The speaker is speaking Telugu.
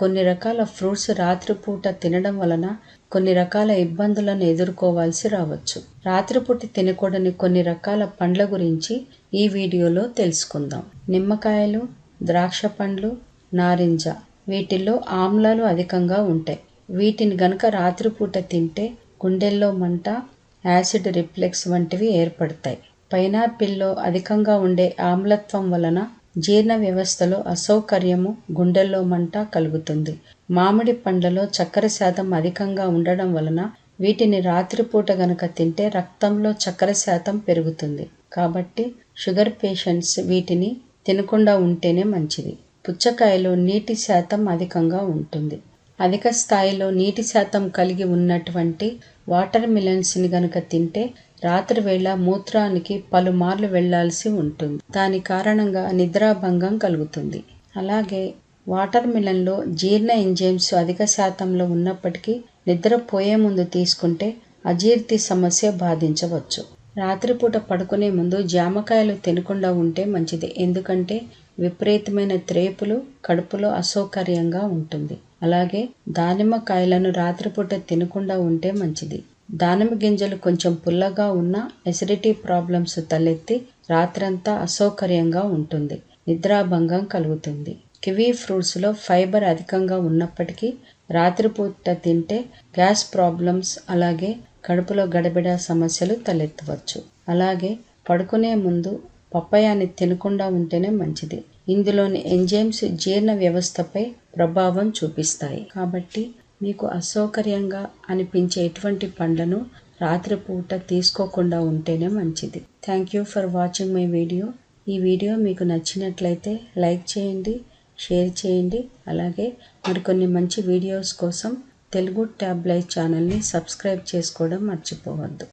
కొన్ని రకాల ఫ్రూట్స్ రాత్రిపూట తినడం వలన కొన్ని రకాల ఇబ్బందులను ఎదుర్కోవాల్సి రావచ్చు. రాత్రిపూట తినకూడని కొన్ని రకాల పండ్ల గురించి ఈ వీడియోలో తెలుసుకుందాం. నిమ్మకాయలు ద్రాక్ష పండ్లు నారింజ వీటిల్లో ఆమ్లాలు అధికంగా ఉంటాయి. వీటిని గనక రాత్రిపూట తింటే గుండెల్లో మంట యాసిడ్ రిఫ్లెక్స్ వంటివి ఏర్పడతాయి. పైనాపిల్లో అధికంగా ఉండే ఆమ్లత్వం వలన జీర్ణ వ్యవస్థలో అసౌకర్యము గుండెల్లో మంట కలుగుతుంది. మామిడి పండ్లలో చక్కెర శాతం అధికంగా ఉండడం వలన వీటిని రాత్రిపూట గనక తింటే రక్తంలో చక్కెర శాతం పెరుగుతుంది. కాబట్టి షుగర్ పేషెంట్స్ వీటిని తినకుండా ఉంటేనే మంచిది. పుచ్చకాయలో నీటి శాతం అధికంగా ఉంటుంది. అధిక స్థాయిలో నీటి శాతం కలిగి ఉన్నటువంటి వాటర్ మిలన్స్ని గనక తింటే రాత్రివేళ మూత్రానికి పలుమార్లు వెళ్ళాల్సి ఉంటుంది. దాని కారణంగా నిద్రాభంగం కలుగుతుంది. అలాగే వాటర్ మిలన్లో జీర్ణ ఎంజైమ్స్ అధిక శాతంలో ఉన్నప్పటికీ నిద్రపోయే ముందు తీసుకుంటే అజీర్తి సమస్య బాధించవచ్చు. రాత్రిపూట పడుకునే ముందు జామకాయలు తినకుండా ఉంటే మంచిది. ఎందుకంటే విపరీతమైన త్రేపులు కడుపులో అసౌకర్యంగా ఉంటుంది. అలాగే దానిమ్మకాయలను రాత్రిపూట తినకుండా ఉంటే మంచిది. దానిమ్మ గింజలు కొంచెం పుల్లగా ఉన్న ఎసిడిటీ ప్రాబ్లమ్స్ తలెత్తి రాత్రంతా అసౌకర్యంగా ఉంటుంది నిద్రాభంగం కలుగుతుంది. కివీ ఫ్రూట్స్లో ఫైబర్ అధికంగా ఉన్నప్పటికీ రాత్రిపూట తింటే గ్యాస్ ప్రాబ్లమ్స్ అలాగే కడుపులో గడబిడ సమస్యలు తలెత్తవచ్చు. అలాగే పడుకునే ముందు పప్పయాన్ని తినకుండా ఉంటేనే మంచిది. ఇందులోని ఎంజైమ్స్ జీర్ణ వ్యవస్థపై ప్రభావం చూపిస్తాయి. కాబట్టి మీకు అసౌకర్యంగా అనిపించే ఎటువంటి పండ్లను రాత్రిపూట తీసుకోకుండా ఉంటేనే మంచిది. Thank you for watching my video ఈ వీడియో మీకు నచ్చినట్లయితే లైక్ చేయండి షేర్ చేయండి అలాగే మరికొన్ని మంచి వీడియోస్ కోసం తెలుగు ట్యాబ్లైట్ ఛానల్ని సబ్స్క్రైబ్ చేసుకోవడం మర్చిపోవద్దు.